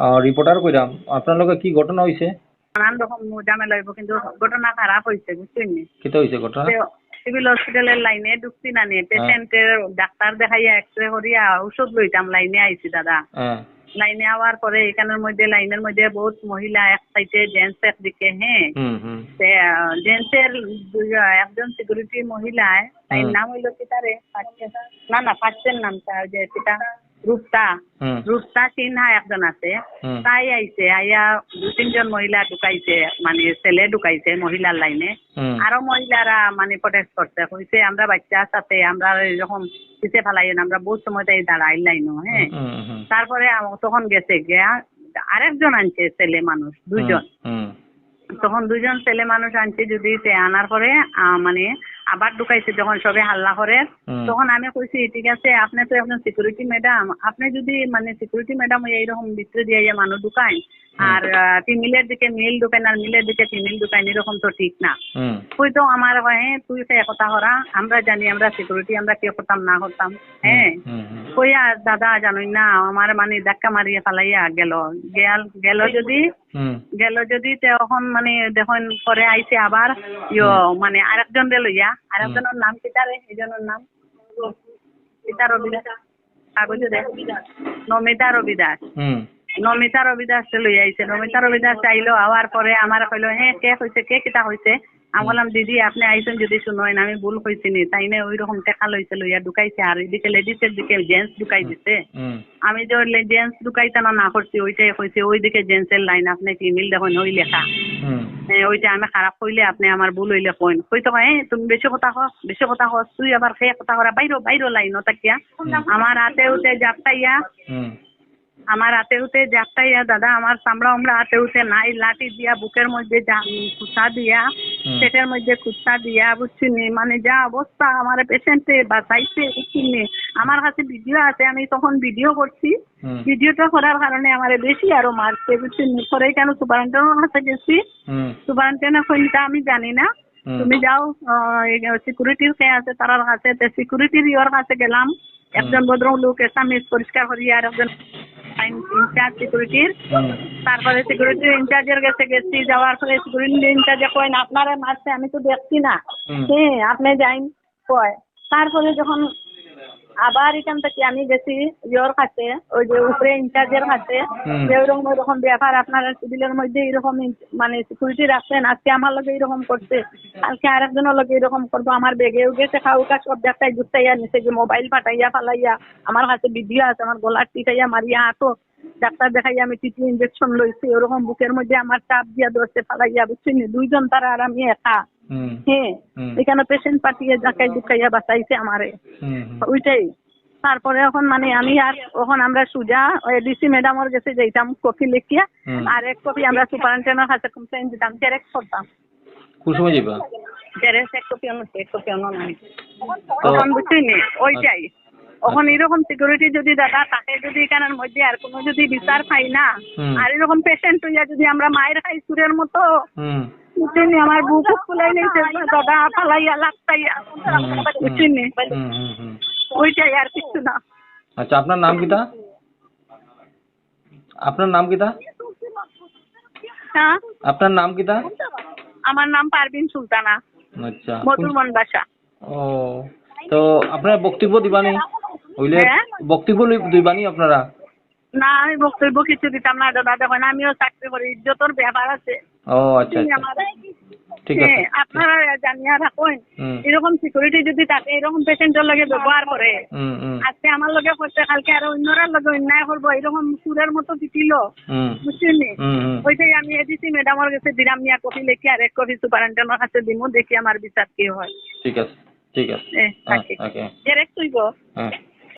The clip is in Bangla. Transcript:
রিপোর্টার কইরাম আপনার লগে কি ঘটনা হইছে? নানান রকম ঝামেলা হইব কিন্তু ঘটনা খারাপ হয়েছে বুঝছেন কিতা হইছে ঘটনা? সিভিল হসপিটালের লাইনে ঢুকছি না নিয়ে পেশেন্টের ডাক্তার দেখাইয়া এক্স রে করিয়া ওষুধ লইতাম লাইনে আইছি দাদা। হ্যাঁ। লাইনে আওয়ার পরে এখানের মধ্যে লাইনের মধ্যে বহুত মহিলা এক সাইডে জেন্টস একদিকে হ্যাঁ। জেন্টসের একজন সিকিউরিটি মহিলায় নাম হইল কি তারে? না না ফার্স্টের নামটা যে সেটা রূপতা রূপতা সিনহা একজন আছে। তাই আইছে আইয়া দু তিনজন মহিলা ঢুকাইছে মানে ছেলে ঢুকাইছে মহিলার লাইনে। আরও মহিলারা মানে প্রটেস্ট করছে কইছে আমরা বাচ্চা সাথে আমরা এরকম পিছিয়ে ফেলাই আমরা বহুত সময় তাই দাঁড়াই লাইনও হ্যাঁ তারপরে তখন গেছে গিয়া আরেকজন আনছে ছেলে মানুষ দুজন তখন দুজন ছেলে মানুষ আনছে যদি সে আনার পরে আহ, মানে আবার ঢুকাইছে যখন সবে হাল্লা করে তখন আমি কইছি ঠিক আছে আপনি তো একজন সিকিউরিটি ম্যাডাম আপনি যদি মানে সিকিউরিটি ম্যাডাম এইরকম ভিতরে দিয়ে মানুষ ঢুকায় আর ফিমেলের দিকে মেল ঢুকায় আর মেলের দিকে ফিমেল ঢুকায় এরকম তো ঠিক না। তুই তো আমার হয় তুই সে কথা করা আমরা জানি আমরা সিকিউরিটি আমরা কে করতাম না করতাম হ্যাঁ? হুম কইয়া দাদা জানোই না আমার মানে ধাক্কা মারিয়ে ফালাইয়া গেল। গেল গেল যদি হুম। গেল যদি তখন মানে দেখুন পরে আইছে আবার ইয়ো মানে আরেকজন রে লইয়া আরেকজনের নাম কিতারে এইজনের নাম? কিতা রবিদাস। কাগজে দে। নমিতা রবিদাস। হুম। নমিতা রবিদাস লই আইছে নমিতা রবিদাস আইলো আওয়ার পরে আমার কইলো হ্যাঁ কে হইছে কে কিতা হইছে আমি বললাম দিদি আপনি আইছেন যদি শুনোয় না আমি ভুল কইছি নি। তাই না ওই রকম টেকা লইছে লইয়া ঢুকাইছে আর এদিকে লেডিসের দিকে জেন্টস ঢুকাই দিছে। আমি যে জেন্টস ঢুকাইতে না না করছি ওইটাই কইছে ওইদিকে জেন্টসের লাইন আপনি ফিমেল দেখুন ওই লেখা? হ্যাঁ, ওইটা আমি খারাপ কইলে আপনি আমার ভুল হইলে কইন কইতো "এই, তুমি বেশি কথা কস বেশি কথা কস তুই আবার সেই কথা করা বাইরো বাইরো লাইন তাকিয়া আমার হাতে উঠে জাপটাইয়া আমার হাতে উঠে জাপটাইয়া দাদা আমার চামড়া উমড়া হাতে উঠে নাই। লাঠি দিয়া বুকের মধ্যে যা দিয়া পেটের মধ্যে খুচা দিয়া বুঝছিনি? মানে যা অবস্থা আমার পেশেন্টে বাঁচাইছে বুঝছিনি? আমার কাছে ভিডিও আছে আমি তখন ভিডিও করছি। ভিডিওটা করার কারণে আমার বেশি আরও মারছে বুঝছিনি? পরে কেন সুপারিনটেন্ডেন্টের কাছে গেছি? সুপারিনটেন্ডেন্ট কোনটা আমি জানি না। তুমি যাও সিকিউরিটির কে আছে তার কাছে সিকিউরিটির ইয়র কাছে গেলাম। একজন ভদ্রলোক এসামিস পরিষ্কার করিয়া আর একজন ইনচার্জ সিকিউরিটির তারপরে সিকিউরিটি ইনচার্জের কাছে গেছি যাওয়ার পরে সিকিউরিটি ইনচার্জে কয় না আপনারা মারছে আমি তো দেখছি না। হ্যাঁ আপনি যাইন কয়? তারপরে যখন আবার এখান থেকে আমি গেছি ইয়োর কাছে ওই যে উপরে ইনচার্জের কাছে। যে ওইরকম ওইরকম ব্যাপার আপনারা সিভিলের মধ্যে এরকম মানে সিকিউরিটি রাখছেন আজকে আমার লগে এরকম করছে কালকে আরেকজনের লগে এরকম করব আমার বেগেও গেছে খাউকা সব দেখাই গুছাইয়া নিচে যে মোবাইল ফাটাইয়া ফালাইয়া আমার কাছে ভিডিও আছে আমার গলার টিকাইয়া মারিয়া আটো ডাক্তার দেখাইয়া আমি টিটি ইঞ্জেকশন লইছি ওরকম বুকের মধ্যে আমার চাপ দিয়া ধরছে ফালাইয়া বুঝছিনি দুইজন তারা আর আমি একা। হ্যাঁ এখানে পেশেন্ট পাঠিয়ে জাকাই দুকাইয়া বাঁচাইছে আমারে। ওইটাই। তারপরে এখন মানে আমি আর ওখান আমরা সুজা ডিসি ম্যাডামের গেছে যাইতাম কপি লিখিয়া। আর এক কপি আমরা সুপারিনটেন্ডেন্টের কাছে কমপ্লেন দিতাম জেরেক্স করতাম। কুসমে যাবা জেরেক্স এক কপি অন্য এক কপি অন্য নাই তখন বুঝছিনি ওইটাই। এখন এরকম সিকিউরিটি যদি দাদা তাকে যদি এখানের মধ্যে আর কোনো যদি বিচার পাই না। আর এরকম পেশেন্ট হইয়া যদি আমরা মায়ের খাই সুরের মতো বুঝছিনি আমার বুক ফুলাই নিয়েছে দাদা ফালাইয়া লাগতাইয়া হুম ওইটাই আর কিছু না। আচ্ছা আপনার নাম কিতা আপনার নাম হ্যাঁ? আপনার নাম কিতা আমার নাম পারভিন সুলতানা আচ্ছা। মধুরমন বাসা। ও তো আপনারা বক্তব্য দিবানি? হইলে হ্যাঁ? বক্তব্য দিবানি আপনারা? না আমি বক্তব্য কিছু দিতাম না দাদা দেখেন আমিও চাকরি করি ইজ্জতর ব্যাপার আছে। ও আচ্ছা আচ্ছা। ঠিক হ্যাঁ, আছে। আপনারা জানিয়া রাখুন এরকম সিকিউরিটি যদি তাকে এরকম পেশেন্টের লগে ব্যবহার করে আজকে আমার লগে করছে কালকে আরও অন্যরার লগে অন্যায় করব এরকম সুরের মতো হুম। বুঝছেন ওইটাই আমি এডিসি ম্যাডামের কাছে দিলাম নিয়া কপি লিখে আর এক কপি সুপারিনটেন্ডেন্টের কাছে দিমু দেখি আমার বিচার কি হয়। ঠিক আছে ঠিক আছে। এ, হ্যাঁ থাকি। ওকে জেরেক্স তুইব হ্যাঁ।